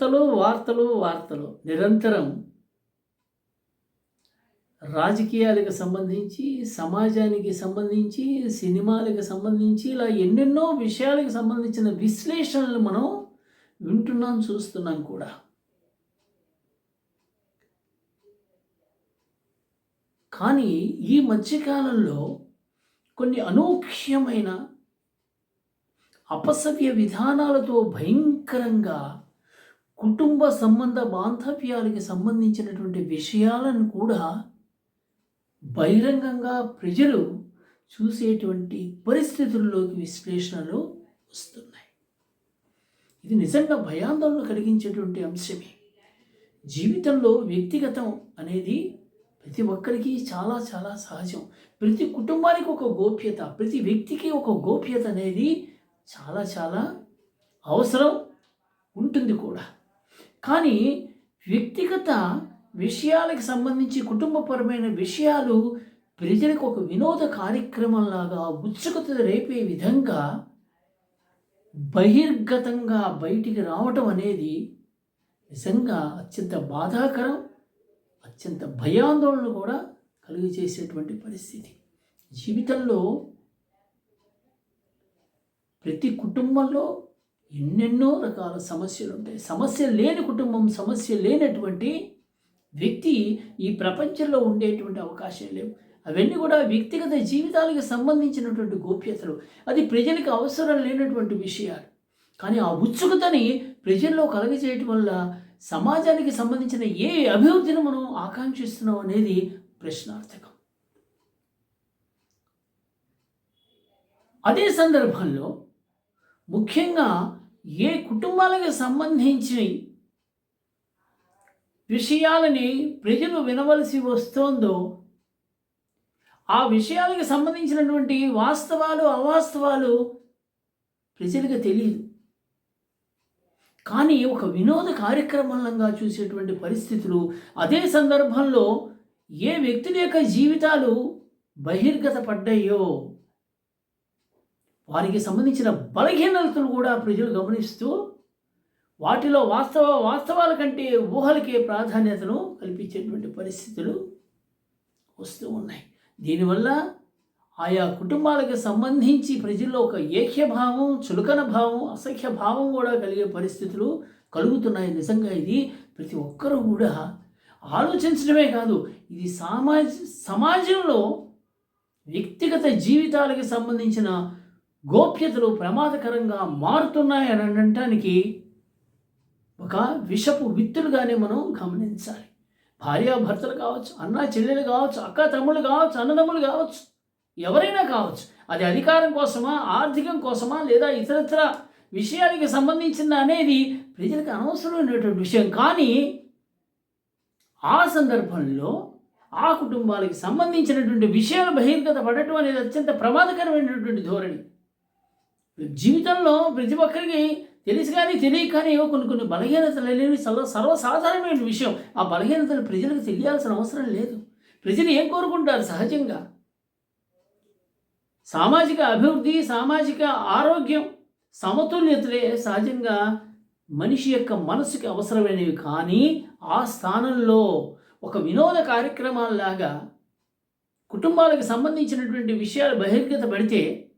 వార్తలు వార్తలు వార్తలు. నిరంతరం రాజకీయాలకు సంబంధించి సమాజానికి సంబంధించి సినిమాలకు సంబంధించి ఇలా ఎన్నెన్నో విషయాలకు సంబంధించిన విశ్లేషణలు మనం వింటున్నాం చూస్తున్నాం కూడా. కానీ ఈ మధ్యకాలంలో కొన్ని అనూహ్యమైన అపసవ్య విధానాలతో భయంకరంగా కుటుంబ సంబంధ బాంధవ్యాలకి సంబంధించినటువంటి విషయాలను కూడా బహిరంగంగా ప్రజలు చూసేటువంటి పరిస్థితుల్లోకి విశ్లేషణలు వస్తున్నాయి. ఇది నిజంగా భయాందోళన కలిగించేటువంటి అంశమే. జీవితంలో వ్యక్తిగతం అనేది ప్రతి ఒక్కరికి చాలా చాలా సహజం. ప్రతి కుటుంబానికి ఒక గోప్యత ప్రతి వ్యక్తికి ఒక గోప్యత అనేది చాలా చాలా అవసరం ఉంటుంది కూడా. కానీ వ్యక్తిగత విషయాలకు సంబంధించి కుటుంబపరమైన విషయాలు ప్రజలకు ఒక వినోద కార్యక్రమంలాగా ఉత్సుకత రేపే విధంగా బహిర్గతంగా బయటికి రావటం అనేది నిజంగా అత్యంత బాధాకరం అత్యంత భయాందోళన కూడా కలుగు చేసేటువంటి పరిస్థితి. జీవితంలో ప్రతి కుటుంబంలో ఎన్నెన్నో రకాల సమస్యలు ఉంటాయి. సమస్య లేని కుటుంబం సమస్య లేనటువంటి వ్యక్తి ఈ ప్రపంచంలో ఉండేటువంటి అవకాశం లేవు. అవన్నీ కూడా వ్యక్తిగత జీవితాలకు సంబంధించినటువంటి గోప్యతలు. అది ప్రజలకు అవసరం లేనటువంటి విషయాలు. కానీ ఆ ఉత్సుకతని ప్రజల్లో కలగజేయటం వల్ల సమాజానికి సంబంధించిన ఏ అభివృద్ధిని మనం ఆకాంక్షిస్తున్నాం అనేది ప్రశ్నార్థకం. అదే సందర్భంలో ముఖ్యంగా ఏ కుటుంబాలకు సంబంధించి విషయాలని ప్రజలు వినవలసి వస్తోందో ఆ విషయాలకు సంబంధించినటువంటి వాస్తవాలు అవాస్తవాలు ప్రజలకు తెలియదు. కానీ ఒక వినోద కార్యక్రమంగా చూసేటువంటి పరిస్థితులు అదే సందర్భంలో ఏ వ్యక్తుల యొక్క జీవితాలు బహిర్గత పడ్డాయో వారికి సంబంధించిన బలహీనతలు కూడా ప్రజలు గమనిస్తూ వాటిలో వాస్తవ వాస్తవాల కంటే ఊహలకే ప్రాధాన్యతను కల్పించేటువంటి పరిస్థితులు వస్తూ ఉన్నాయి. దీనివల్ల ఆయా కుటుంబాలకు సంబంధించి ప్రజల్లో ఒక ఏక్యభావం చులకన భావం అసఖ్య భావం కూడా కలిగే పరిస్థితులు కలుగుతున్నాయి. నిజంగా ఇది ప్రతి ఒక్కరూ కూడా ఆలోచించడమే కాదు ఇది సమాజ సమాజంలో వ్యక్తిగత జీవితాలకు సంబంధించిన గోప్యతలు ప్రమాదకరంగా మారుతున్నాయని అనటానికి ఒక విషపు విత్తులుగానే మనం గమనించాలి. భార్యాభర్తలు కావచ్చు అన్న చెల్లెలు కావచ్చు అక్క తమ్ముళ్ళు కావచ్చు అన్నదమ్ములు కావచ్చు ఎవరైనా కావచ్చు అది అధికారం కోసమా ఆర్థికం కోసమా లేదా ఇతరత్ర విషయానికి సంబంధించిన అనేది ప్రజలకు అనవసరమైనటువంటి విషయం. కానీ ఆ సందర్భంలో ఆ కుటుంబాలకి సంబంధించినటువంటి విషయాలు బహిర్గత పడటం అనేది అత్యంత ప్రమాదకరమైనటువంటి ధోరణి. జీవితంలో ప్రతి ఒక్కరికి తెలిసి కానీ తెలియక కానీ ఏవో కొన్ని కొన్ని బలహీనతలు అనేవి సర్వ సర్వసాధారణమైన విషయం. ఆ బలహీనతలు ప్రజలకు తెలియాల్సిన అవసరం లేదు. ప్రజలు ఏం కోరుకుంటారు సహజంగా? సామాజిక అభివృద్ధి సామాజిక ఆరోగ్యం సమతుల్యతలే సహజంగా మనిషి యొక్క మనసుకి అవసరమైనవి. కానీ ఆ స్థానంలో ఒక వినోద కార్యక్రమాలలాగా కుటుంబాలకు సంబంధించినటువంటి విషయాలు బహిర్గత పడితే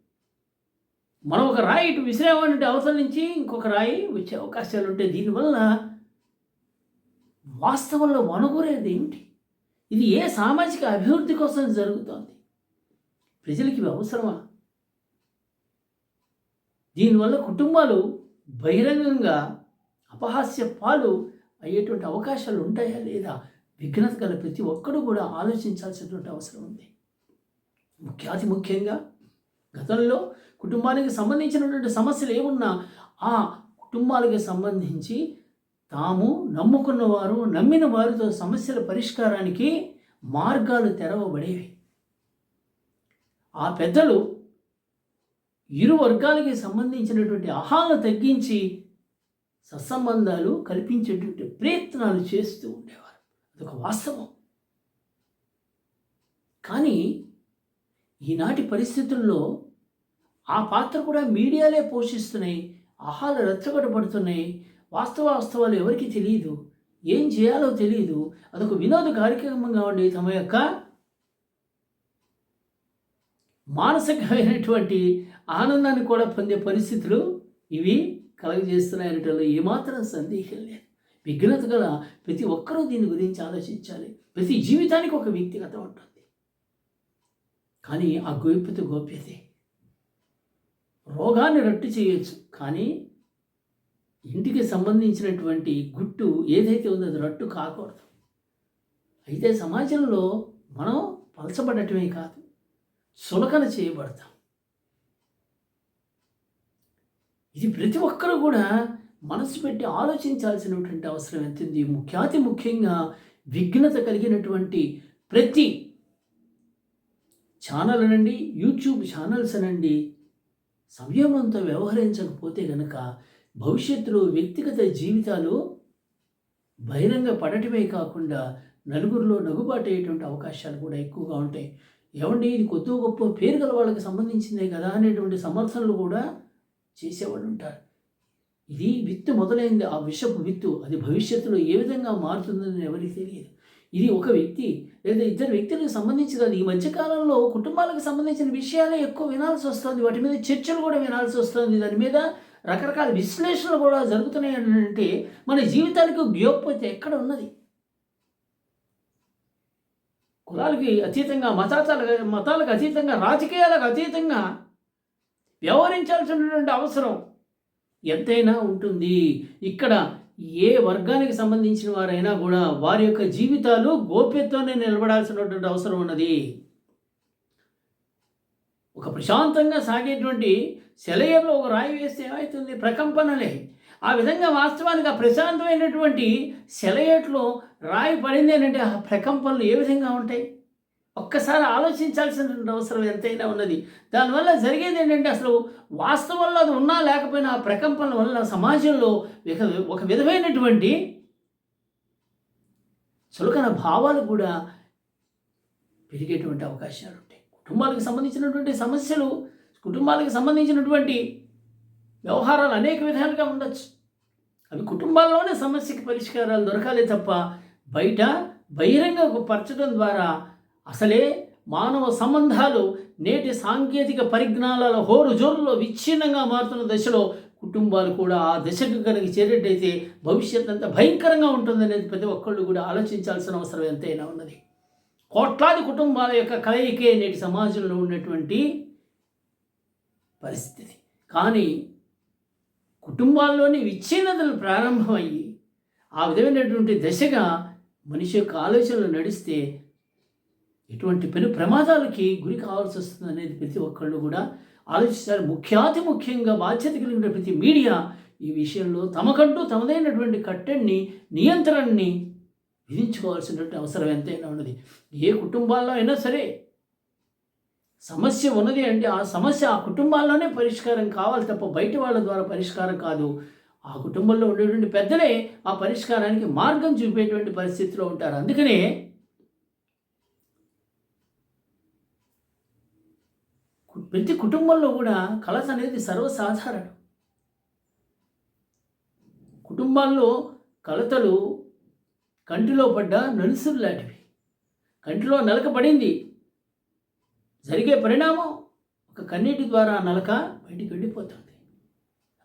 మనం ఒక రాయి ఇటు విసిరేవాడి అవతల నుంచి ఇంకొక రాయి వచ్చే అవకాశాలు ఉంటాయి దీనివల్ల వాస్తవంలో వనగూరేది ఏమిటి ఇది ఏ సామాజిక అభివృద్ధి కోసం జరుగుతోంది? ప్రజలకి ఇవి అవసరమా? దీనివల్ల కుటుంబాలు బహిరంగంగా అపహాస్య పాలు అయ్యేటువంటి అవకాశాలు ఉంటాయా లేదా? విఘ్నత గల ప్రతి ఒక్కరూ కూడా ఆలోచించాల్సినటువంటి అవసరం ఉంది. ముఖ్య అతి ముఖ్యంగా గతంలో కుటుంబానికి సంబంధించినటువంటి సమస్యలు ఏమున్నా ఆ కుటుంబాలకు సంబంధించి తాము నమ్ముకున్న వారు నమ్మిన వారితో సమస్యల పరిష్కారానికి మార్గాలు తెరవబడేవి. ఆ పెద్దలు ఇరు వర్గాలకి సంబంధించినటువంటి ఆహాలను తగ్గించి సత్సంబంధాలు కల్పించేటువంటి ప్రయత్నాలు చేస్తూ ఉండేవారు. అదొక వాస్తవం. కానీ ఈనాటి పరిస్థితుల్లో ఆ పాత్ర కూడా మీడియాలే పోషిస్తున్నాయి ఆహాలు రెచ్చగొట్టబడుతున్నాయి వాస్తవ వాస్తవాలు ఎవరికి తెలియదు ఏం చేయాలో తెలియదు. అదొక వినోద కార్యక్రమంగా ఉండి తమ యొక్క మానసికమైనటువంటి ఆనందాన్ని కూడా పొందే పరిస్థితులు ఇవి కలగజేస్తున్నాయనటంలో ఏమాత్రం సందేహం లేదు. విఘ్నత గల ప్రతి ఒక్కరూ దీని గురించి ఆలోచించాలి. ప్రతి జీవితానికి ఒక వ్యక్తిగత ఉంటుంది. కానీ ఆ గోప్యత గోప్యతే భోగాన్ని రట్టు చేయొచ్చు. కానీ ఇంటికి సంబంధించినటువంటి గుట్టు ఏదైతే ఉందో అది రట్టు కాకూడదు. అయితే సమాజంలో మనం పలచబడటమే కాదు సులకన చేయబడతాం. ఇది ప్రతి ఒక్కరూ కూడా మనసు పెట్టి ఆలోచించాల్సినటువంటి అవసరం ఎంతుంది. ముఖ్యాతి ముఖ్యంగా విఘ్నత కలిగినటువంటి ప్రతి ఛానల్ అనండి యూట్యూబ్ ఛానల్స్ అనండి సంయమనంతో వ్యవహరించకపోతే గనక భవిష్యత్తులో వ్యక్తిగత జీవితాలు బహిరంగ పడటమే కాకుండా నలుగురిలో నగుబాటయ్యేటువంటి అవకాశాలు కూడా ఎక్కువగా ఉంటాయి. ఏమండి ఇది కొద్ది గొప్ప పేరు గల వాళ్ళకి సంబంధించిందే కదా అనేటువంటి సమర్థనలు కూడా చేసేవాళ్ళు ఉంటారు. ఇది విత్తు మొదలైంది. ఆ విషపు విత్తు అది భవిష్యత్తులో ఏ విధంగా మారుతుందని ఎవరికి తెలియదు. ఇది ఒక వ్యక్తి లేదా ఇద్దరు వ్యక్తులకు సంబంధించి కాదు ఈ మధ్యకాలంలో కుటుంబాలకు సంబంధించిన విషయాలే ఎక్కువ వినాల్సి వస్తుంది. వాటి మీద చర్చలు కూడా వినాల్సి వస్తుంది. దాని మీద రకరకాల విశ్లేషణలు కూడా జరుగుతున్నాయి అంటే మన జీవితానికి గ్యోప్యత ఎక్కడ ఉన్నది? కులాలకి అతీతంగా మతాలకు మతాలకు అతీతంగా రాజకీయాలకు అతీతంగా వ్యవహరించాల్సినటువంటి అవసరం ఎంతైనా ఉంటుంది. ఇక్కడ ఏ వర్గానికి సంబంధించిన వారైనా కూడా వారి యొక్క జీవితాలు గోప్యతోనే నిలబడాల్సినటువంటి అవసరం ఉన్నది. ఒక ప్రశాంతంగా సాగేటువంటి సెలయర్లో ఒక రాయి వేస్తే ఏమవుతుంది ప్రకంపనలే. ఆ విధంగా వాస్తవానికి ఆ ప్రశాంతమైనటువంటి సెలయేట్లో రాయి పడింది అంటే ఆ ప్రకంపనలు ఏ విధంగా ఉంటాయి? ఒక్కసారి ఆలోచించాల్సినటువంటి అవసరం ఎంతైనా ఉన్నది. దానివల్ల జరిగేది ఏంటంటే అసలు వాస్తవంలో అది ఉన్నా లేకపోయినా ఆ ప్రకంపనల వల్ల సమాజంలో ఒక ఒక విధమైనటువంటి చులకన భావాలు కూడా పెరిగేటువంటి అవకాశాలు ఉంటాయి. కుటుంబాలకు సంబంధించినటువంటి సమస్యలు కుటుంబాలకు సంబంధించినటువంటి వ్యవహారాలు అనేక విధాలుగా ఉండొచ్చు. అవి కుటుంబాల్లోనే సమస్యకి పరిష్కారాలు దొరకాలి తప్ప బయట బహిరంగ పరచడం ద్వారా అసలే మానవ సంబంధాలు నేటి సాంకేతిక పరిజ్ఞానాల హోరు జోరులో విచ్ఛిన్నంగా మారుతున్న దశలో కుటుంబాలు కూడా ఆ దశకు కనుక చేరేటైతే భవిష్యత్ అంత భయంకరంగా ఉంటుందనేది ప్రతి ఒక్కళ్ళు కూడా ఆలోచించాల్సిన అవసరం ఎంతైనా ఉన్నది. కోట్లాది కుటుంబాల యొక్క కలయికే నేటి సమాజంలో ఉన్నటువంటి పరిస్థితి. కానీ కుటుంబాల్లోని విచ్ఛిన్నతలు ప్రారంభమయ్యి ఆ విధమైనటువంటి దశగా మనిషి యొక్క ఆలోచనలు నడిస్తే ఎటువంటి పెను ప్రమాదాలకి గురి కావాల్సి వస్తుంది అనేది ప్రతి ఒక్కళ్ళు కూడా ఆలోచిస్తారు. ముఖ్యాతి ముఖ్యంగా బాధ్యత కలిగిన ప్రతి మీడియా ఈ విషయంలో తమకంటూ తమదైనటువంటి కట్టెన్ని నియంత్రణని విధించుకోవాల్సినటువంటి అవసరం ఎంతైనా ఉన్నది. ఏ కుటుంబాల్లో అయినా సరే సమస్య ఉన్నది అంటే ఆ సమస్య ఆ కుటుంబాల్లోనే పరిష్కారం కావాలి తప్ప బయట వాళ్ళ ద్వారా పరిష్కారం కాదు. ఆ కుటుంబంలో ఉండేటువంటి పెద్దలే ఆ పరిష్కారానికి మార్గం చూపేటువంటి పరిస్థితిలో ఉంటారు. అందుకనే ప్రతి కుటుంబంలో కూడా కలస అనేది సర్వసాధారణం. కుటుంబాల్లో కలతలు కంటిలో పడ్డ నలుసులు లాంటివి. కంటిలో నలక పడింది. జరిగే పరిణామం ఒక కన్నీటి ద్వారా నలక బయటికి వెళ్ళిపోతుంది.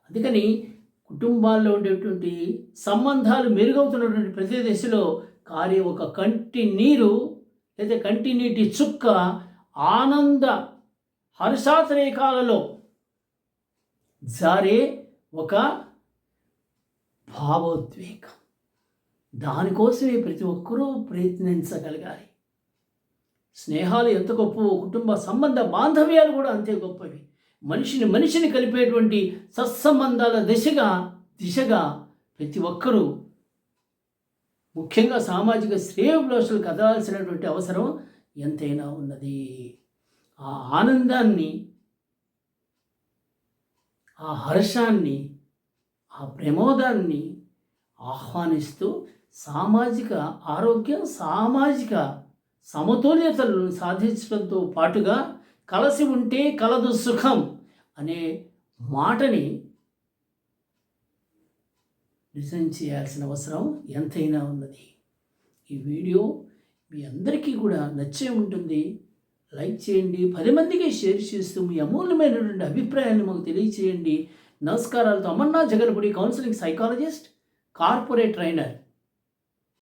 అందుకని కుటుంబాల్లో ఉండేటువంటి సంబంధాలు మెరుగవుతున్నటువంటి ప్రతి దశలో కారే ఒక కంటి నీరు లేదా కంటి నీటి చుక్క ఆనంద హర్షాతిరేకాలలో జారే ఒక భావోద్వేగం. దానికోసమే ప్రతి ఒక్కరూ ప్రయత్నించగలగాలి. స్నేహాలు ఎంత గొప్పవో కుటుంబ సంబంధ బాంధవ్యాలు కూడా అంతే గొప్పవి. మనిషిని మనిషిని కలిపేటువంటి సత్సంబంధాల దిశగా దిశగా ప్రతి ఒక్కరూ ముఖ్యంగా సామాజిక శ్రేయోభిలాషులు కదలాల్సినటువంటి అవసరం ఎంతైనా ఉన్నది. ఆ ఆనందాన్ని ఆ హర్షాన్ని ఆ ప్రమోదాన్ని ఆహ్వానిస్తూ సామాజిక ఆరోగ్యం సామాజిక సమతుల్యతలను సాధించడంతో పాటుగా కలసి ఉంటే కలదు సుఖం అనే మాటని నిజం చేయాల్సిన అవసరం ఎంతైనా ఉన్నది. ఈ వీడియో మీ అందరికీ కూడా నచ్చే ఉంటుంది. లైక్ చేయండి. పది మందికి షేర్ చేస్తూ మీ అమూల్యమైనటువంటి అభిప్రాయాన్ని మాకు తెలియచేయండి. నమస్కారాలతో Amarnath Jaganpudi counselling psychologist corporate trainer